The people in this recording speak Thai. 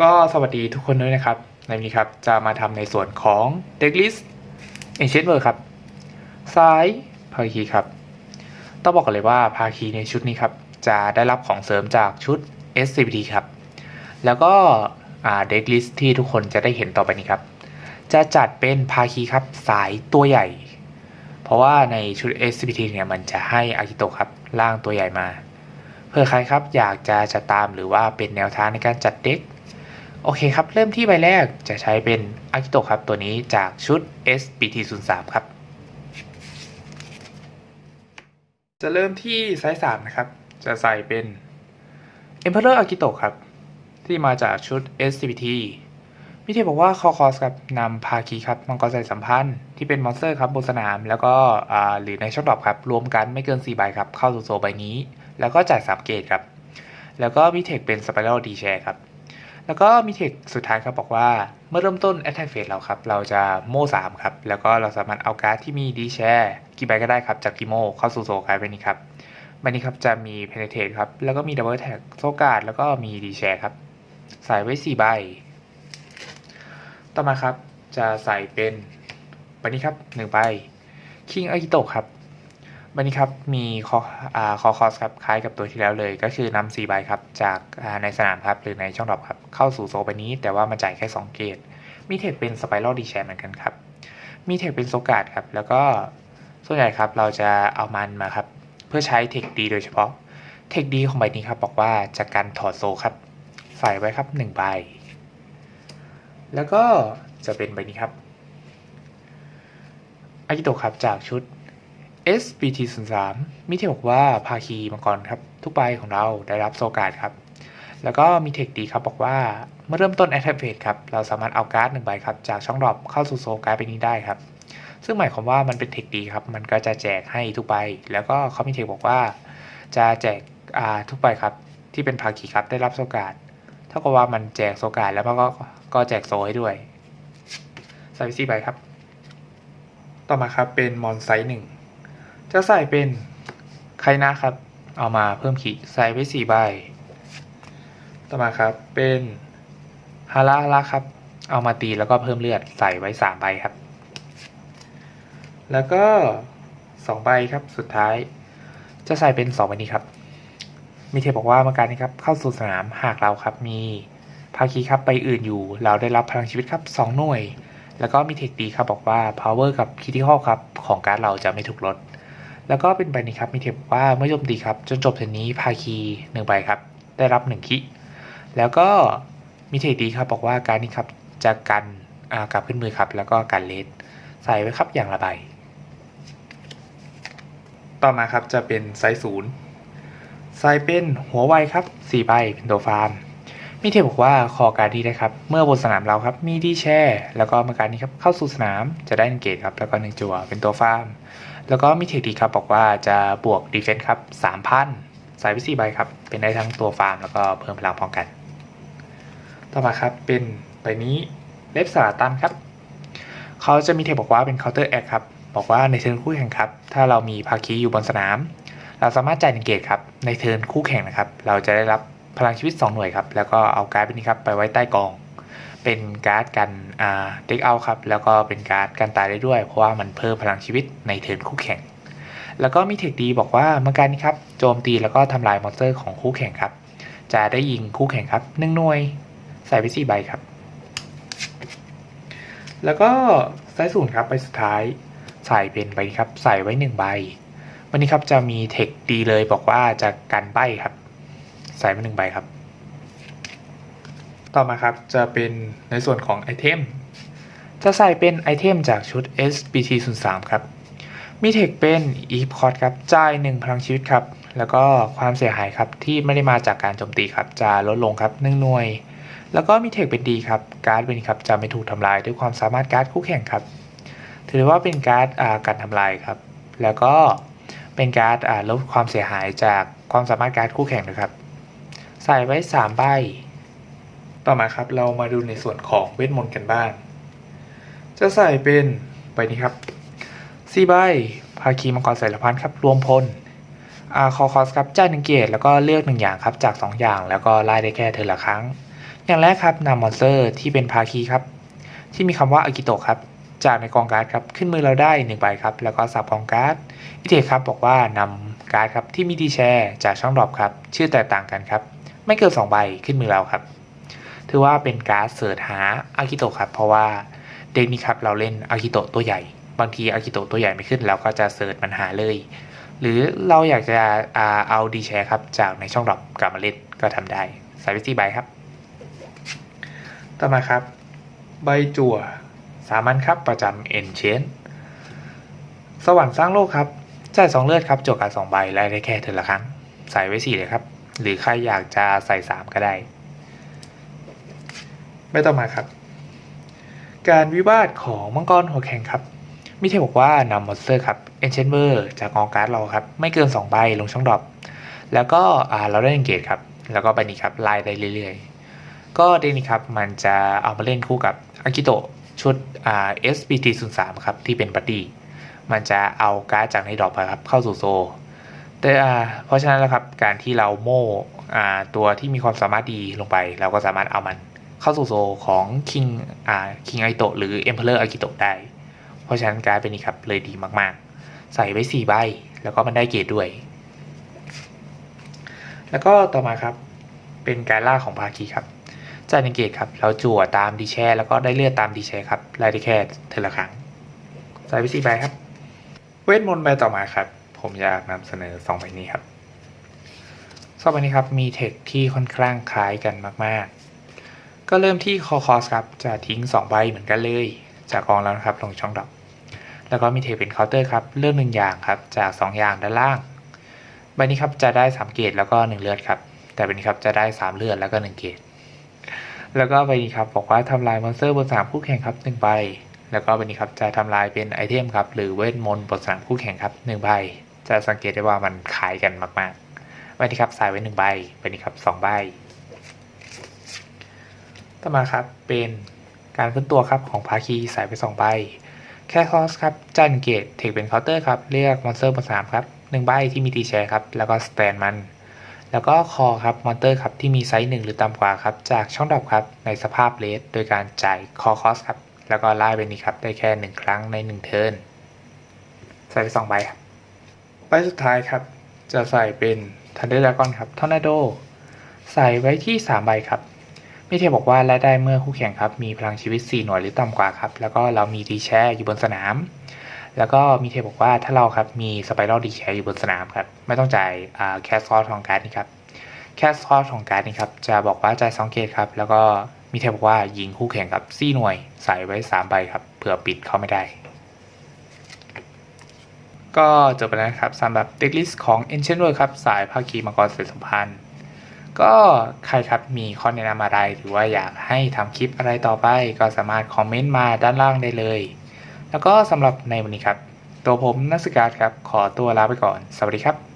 ก็สวัสดีทุกคนด้วยนะครับ ในวันนี้ครับ จะมาทำในส่วนของ deck list ancient world ครับ ซ้ายภาคีครับ ต้องบอกก่อนเลยว่าภาคีในชุดนี้ครับ จะได้รับของเสริมจากชุด SCPT ครับ แล้วก็อ่า deck list ที่ทุกคนจะได้เห็นต่อไปนี้ครับ จะจัดเป็นภาคีครับสายตัวใหญ่ เพราะว่าในชุด SCPT เนี่ยมันจะให้อากิโตครับร่างตัวใหญ่มา เพื่อใครครับอยากจะจัดตามหรือว่าเป็นแนวทางในการจัดเด็ก โอเคครับ เริ่มที่ใบแรกจะใช้เป็นอากิโตครับ ตัวนี้จากชุด SBT 0 3 ครับ จะเริ่มที่ไซส์3นะครับ จะใส่เป็น Emperor Akito ครับ ที่มาจากชุด SCPT มิเทบอกว่าคอคอสครับนำพาคีครับมังกรใส่สัมพันธ์ที่เป็นมอนสเตอร์ครับบนสนาม แล้วก็หรือในช่องดรอปครับ รวมกันไม่เกิน 4 ใบครับ เข้าสู่โซใบนี้ แล้วก็จ่าย3เกตครับ แล้วก็มีเทคเป็นสไปรัลดีแชร์ครับ แล้วก็มีเทคสุดท้ายครับบอกว่า เมื่อเริ่มต้น Attack Phase เราครับ เราจะโม่3ครับ แล้วก็เราสามารถเอาการ์ดที่มีดีแชร์กี่ใบก็ได้ครับ จากกิโมเข้าสู่โซการ์ดใบนี้ครับใบนี้ครับจะมี Penetrate ครับ แล้วก็มี Double Attack โซการ์ดแล้วก็มีดีแชร์ครับ ใส่ไว้ 4 ใบ ต่อมาครับจะใส่เป็นใบนี้ครับ1ใบ King Akito ครับ วันนี้ครับมีคออคอคอสครับคล้ายกับตัวที่แล้วเลย ก็คือนำสี่ใบครับจากในสนามครับหรือในช่องดรอปครับเข้าสู่โซนใบนี้ แต่ว่ามาจ่ายแค่ 2 เกตมีเทคเป็นสไปรัลดีแชร์เหมือนกันครับ มีเทคเป็นโซกาดครับ แล้วก็ส่วนใหญ่ครับเราจะเอามันมาครับ เพื่อใช้เทคดีโดยเฉพาะเทคดีของใบนี้ครับบอกว่าจะกันถอดโซครับ ใส่ไว้ครับ1ใบแล้วก็จะเป็นใบนี้ครับอากิโตะครับจากชุด SBT 0 3 มีเทคบอกว่าภาคีมังกรครับ ทุกใบของเราได้รับโซการ์ดครับ แล้วก็มีเทคดีครับบอกว่าเมื่อเริ่มต้น a t t a c k Phase ครับ เราสามารถเอาการ์ดหนึ่งใบครับ จากช่องดรอปเข้าสู่โซการ์ดไปนี้ได้ครับ ซึ่งหมายความว่ามันเป็นเทคดีครับ มันก็จะแจกให้ทุกใบ แล้วก็เขามีเทคบอกว่า จะแจกทุกใบครับ ที่เป็นภาคีครับได้รับโซการ์ดเท่ากับว่ามันแจกโซการ์ดแล้วมันก็ก็แจกโซให้ด้วยใส่ไปสี่ใบครับ ต่อมาครับเป็นมอนไซส์หนึ่ง จะใส่เป็นไคนะครับ เอามาเพิ่มขีดใส่ไว้สี่ใบ ต่อมาครับเป็นฮาระฮาระครับ เอามาตีแล้วก็เพิ่มเลือดใส่ไว้สามใบครับ แล้วก็สองใบครับสุดท้าย จะใส่เป็นสองใบนี้ครับ มีเทบอกว่าเมื่อการนี้ครับเข้าสู่สนามหากเราครับมีภาคีครับไปอื่นอยู่ เราได้รับพลังชีวิตครับสองหน่วย แล้วก็มีเทคดีครับบอกว่า power กับ critical ครับ ของการดเราจะไม่ถูกลด แล้วก็เป็นใบนี้ครับมีเทปบอกว่าเมื่อโจมตีครับจนจบเทิร์นนี้ภาคีหนึ่งใบครับ ได้รับหนึ่งคิแล้วก็มีเทคดีครับบอกว่าการนี้ครับจะกันอากลับขึ้นมือครับ แล้วก็กันเลสใส่ไว้ครับอย่างละใบต่อมาครับจะเป็นไซส์ศูนย์ไซส์เป็นหัวไวครับสี่ใบเป็นตัวฟาร์ม มีเทบอกว่าคอการดีนะครับ เมื่อบนสนามเราครับ มีดีแช่ แล้วก็มื่อการนี้ครับ เข้าสู่สนามจะได้หนึ่งเกตครับ แล้วก็หนึ่งจั่วเป็นตัวฟาร์ม แล้วก็มีเทคดีครับบอกว่าจะบวกดีเฟนส์ครับสามพันใส่ไปสี่ใบครับ เป็นได้ทั้งตัวฟาร์ม แล้วก็เพิ่มพลังป้องกัน ต่อมาครับเป็นใบนี้เล็บสาตันครับ เขาจะมีเทบอกว่าเป็น counter act ครับ บอกว่าในเทิร์นคู่แข่งครับ ถ้าเรามีภาคีอยู่บนสนาม เราสามารถจ่ายหนึ่งเกตครับ ในเทิร์นคู่แข่งนะครับ เราจะได้รับ พลังชีวิต 2 หน่วยครับ แล้วก็เอาการ์ดไปนี้ครับไปไว้ใต้กอง เป็นการ์ดกันอ่าเด็กเอาครับ แล้วก็เป็นการ์ดกันตายได้ด้วย เพราะว่ามันเพิ่มพลังชีวิตในเทิร์นคู่แข่ง แล้วก็มีเทคดีบอกว่าเมื่อการนี้ครับโจมตีแล้วก็ทำลายมอนสเตอร์ของคู่แข่งครับ จะได้ยิงคู่แข่งครับหนึ่งหน่วยใส่ไปสี่ใบครับ แล้วก็ไซส์ศูนย์ครับใบสุดท้ายใส่เป็นใบนี้ครับใส่ไว้หนึ่งใบวันนี้ครับจะมีเทคดีเลยบอกว่าจะกันใบครับ ใส่มาหนึ่งใบครับ ต่อมาครับจะเป็นในส่วนของไอเทม จะใส่เป็นไอเทมจากชุด SBT 0 3ครับ มีเทคเป็น e p o t ครับ จ่าย1พลังชีวิตครับ แล้วก็ความเสียหายครับที่ไม่ได้มาจากการโจมตีครับ จะลดลงครับ1หน่วย แล้วก็มีเทคเป็นดีครับ การ์ดเป็นครับจะไม่ถูกทำลายด้วยความสามารถการ์ดคู่แข่งครับ ถือว่าเป็นการ์ดการทำลายครับ แล้วก็เป็นการ์ดลดความเสียหายจากความสามารถการ์ดคู่แข่งนะครับ ใส่ไว้ 3 ใบ ต่อมาครับเรามาดูในส่วนของเวทมนต์กันบ้าง จะใส่เป็นใบนี้ครับสี่ใบภาคีมังกรสายพันธ์ครับ รวมพลอาคอคอสครับจ่ายหนึ่งเกตแล้วก็เลือกหนึ่งอย่างครับจาก 2 อย่างแล้วก็ไล่ได้แค่เทอละครั้ง อย่างแรกครับนำมอนสเตอร์ที่เป็นภาคีครับ ที่มีคำว่าอากิโตะครับ จากในกองการ์ดครับ ขึ้นมือเราได้1ใบครับ แล้วก็สับกองการ์ดอิเทครับบอกว่านำการ์ดครับที่มีดีแชร์จากช่องดรอปครับ ชื่อแตกต่างกันครับ ไม่เกิน2ใบขึ้นมือเราครับ ถือว่าเป็นการ์ดเสิร์ชหาอากิโตะครับ เพราะว่าเด็กนี้ครับเราเล่นอากิโตะตัวใหญ่ บางทีอากิโตะตัวใหญ่ไม่ขึ้นเราก็จะเสิร์ชมันหาเลย หรือเราอยากจะอ่าเอาดีแชร์ครับจากในช่องดรอปกลับมาเล่นก็ทำได้ใส่ไปสี่ใบครับ ต่อมาครับ ใบจั่วสามัญครับประจำเอ็นเชนสวรรค์สร้างโลกครับจ่ายสองเลือดครับจวการสองใบไล่ได้แค่เทอละครั้ง ใส่ไว้สี่เลยครับ หรือใครอยากจะใส่สามก็ได้ ไม่ต่องมาครับ การวิวาทของมังกรหัวแข็งครับมิเทบอกว่านำมอนสเตอร์ครับเอนเชนเวอร์จากกองการ์ดเราครับ ไม่เกิน 2 ใบลงช่องดรอปแล้วก็เราได้เอนเกตครับ แล้วก็ใบนี้ครับไล่ได้เรื่อยๆ ก็เดนี้ครับ มันจะเอามาเล่นคู่กับอากิโตะชุดอ่า SBT 0 3ครับ ที่เป็นบัดดี้มันจะเอาการ์ดจากในดรอปครับ เข้าสู่โซ แต่อ่าเพราะฉะนั้นแล้วครับการที่เราโม่อ่าตัวที่มีความสามารถดีลงไป เราก็สามารถเอามันเข้าสู่โซของ King อ่า King อโตะหรือ Emperor อากิโตะได้ เพราะฉะนั้นการเป็นนี้ครับเลยดีมากๆ ใส่ไว้4ใบแล้วก็มันได้เกรดด้วย แล้วก็ต่อมาครับเป็นการล่าของภาคีครับจ่ายหนึ่งเกรดครับเราจั่วตามดีแชร์แล้วก็ได้เลือดตามดีแชร์ครับไล่ได้แค่เทละครั้งใส่ไว้4ใบครับ เวทมนต์ใบต่อมาครับ ผมอยากนำเสนอ2ใบนี้ครับสองใบนี้ครับมีเทคที่ค่อนข้างคล้ายกันมาก ๆ ก็เริ่มที่คอคอสครับจะทิ้ง 2 ใบเหมือนกันเลย จากกองแล้วนะครับลงช่องดอกแล้วก็มีเทคเป็นเคาน์เตอร์ครับเลือกหนึ่งอย่างครับจาก 2 อย่างด้านล่าง ใบนี้ครับจะได้ 3 เกรดแล้วก็ 1 เลือดครับแต่ใบนี้ครับจะได้ 3 เลือดแล้วก็ 1 เกรดแล้วก็ใบนี้ครับบอกว่าทำลายมอนสเตอร์บนสนามคู่แข่งครับ1ใบแล้วก็ใบนี้ครับจะทำลายเป็นไอเทมครับหรือเวทมนต์บนสนามคู่แข่งครับ1ใบ จะสังเกตได้ว่ามันคล้ายกันมากๆใบนี้ครับใส่ไว้1ใบใบนี้ครับ2ใบ ต่อมาครับเป็นการฟื้นตัวครับของภาคีใส่ไป2ใบ แค่คอสครับจ่ายหนึ่งเกตเทคเป็นเคาน์เตอร์ครับเรียกมอนสเตอร์บนสนามครับหนึ่งใบที่มีตีแชร์ครับแล้วก็สแตนมันแล้วก็คอครับมอนเตอร์ครับที่มีไซส์หนึ่งหรือต่ำกว่าครับจากช่องดรอปครับในสภาพเลสโดยการจ่ายคอคอสครับแล้วก็ไล่ไปนี้ครับได้แค่หนึ่งครั้งในหนึ่งเทิร์นใส่ไปสองใบครับ ใบสุดท้ายครับ จะใส่เป็นทันเดอร์ดากอนครับทอร์นาโดใส่ไว้ที่สามใบครับมิเทบอกว่าและได้เมื่อคู่แข่งครับ มีพลังชีวิต 4 หน่วยหรือต่ำกว่าครับ แล้วก็เรามีดีแชร์อยู่บนสนาม แล้วก็มิเทบอกว่าถ้าเราครับมีสไปรัลดีแชร์อยู่บนสนามครับ ไม่ต้องจ่ายแคสซอสของการ์ดนี่ครับแคสซอสของการ์ดนี่ครับ จะบอกว่าจ่ายสองเกตครับ แล้วก็มิเทบอกว่ายิงคู่แข่งกับ4หน่วย ใส่ไว้ 3 ใบครับเผื่อปิดเข้าไม่ได้ ก็จบไปแล้วครับสำหรับเด็กลิสต์ของ Ancient World ครับ สายภาคีมังกรเสสัมพันธ์ ก็ใครครับมีข้อแนะนำอะไร หรือว่าอยากให้ทำคลิปอะไรต่อไป ก็สามารถคอมเมนต์มาด้านล่างได้เลย แล้วก็สำหรับในวันนี้ครับ ตัวผมนักสกัดครับ ขอตัวลาไปก่อน สวัสดีครับ